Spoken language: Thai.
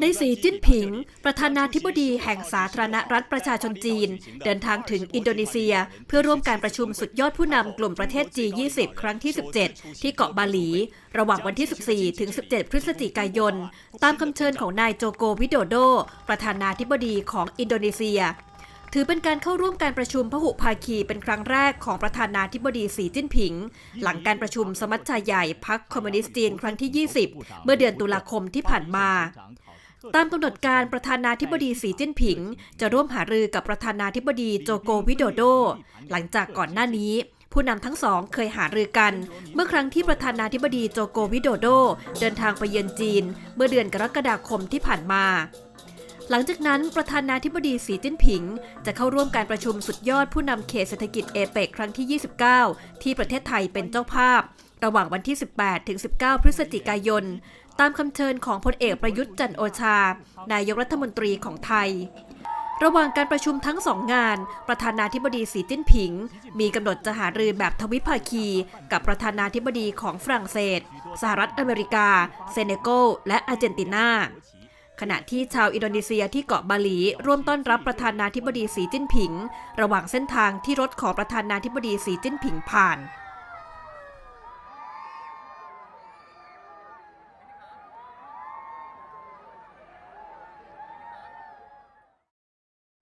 ในสีจิ้นผิง ประธานาธิบดีแห่งสาธารณรัฐประชาชนจีน เดินทางถึงอินโดนีเซีย เพื่อร่วมการประชุมสุดยอดผู้นำกลุ่มประเทศ G20 ครั้งที่ 17 ที่เกาะบาหลี ระหว่างวันที่ 14 ถึง 17 พฤศจิกายน ตามคำเชิญของนายโจโกวิโดโด ประธานาธิบดีของอินโดนีเซีย ถือเป็นการเข้าร่วมการประชุมพหุภาคีเป็นครั้งแรกของประธานาธิบดีสีจิ้นผิง หลังการประชุมสมัชชาใหญ่พรรคคอมมิวนิสต์จีนครั้งที่ 20 เมื่อเดือนตุลาคมที่ผ่านมาตามกำหนดการประธานาธิบดีสีจิ้นผิง จะร่วมหารือกับประธานาธิบดีโจโกวิโดโด หลังจากก่อนหน้านี้ ผู้นำทั้งสองเคยหารือกัน เมื่อครั้งที่ประธานาธิบดีโจโกวิโดโด เดินทางไปเยือนจีน เมื่อเดือนกรกฎาคมที่ผ่านมา หลังจากนั้นประธานาธิบดีสีจิ้นผิง จะเข้าร่วมการประชุมสุดยอดผู้นำเขตเศรษฐกิจเอเปกครั้งที่ 29 ที่ประเทศไทยเป็นเจ้าภาพ ระหว่างวันที่ 18 ถึง 19 พฤศจิกายน ตามคำเชิญของพลเอกประยุทธ์จันทร์โอชา นายกรัฐมนตรีของไทยระหว่างการประชุมทั้งสองงาน ประธานาธิบดีสีจิ้นผิง มีกำหนดจะหารือแบบทวิภาคี กับประธานาธิบดีของฝรั่งเศส สหรัฐอเมริกา เซเนกัลและอาร์เจนตินา ขณะที่ชาวอินโดนีเซียที่เกาะบาหลี ร่วมต้อนรับประธานาธิบดีสีจิ้นผิง ระหว่างเส้นทางที่รถของประธานาธิบดีสีจิ้นผิงผ่าน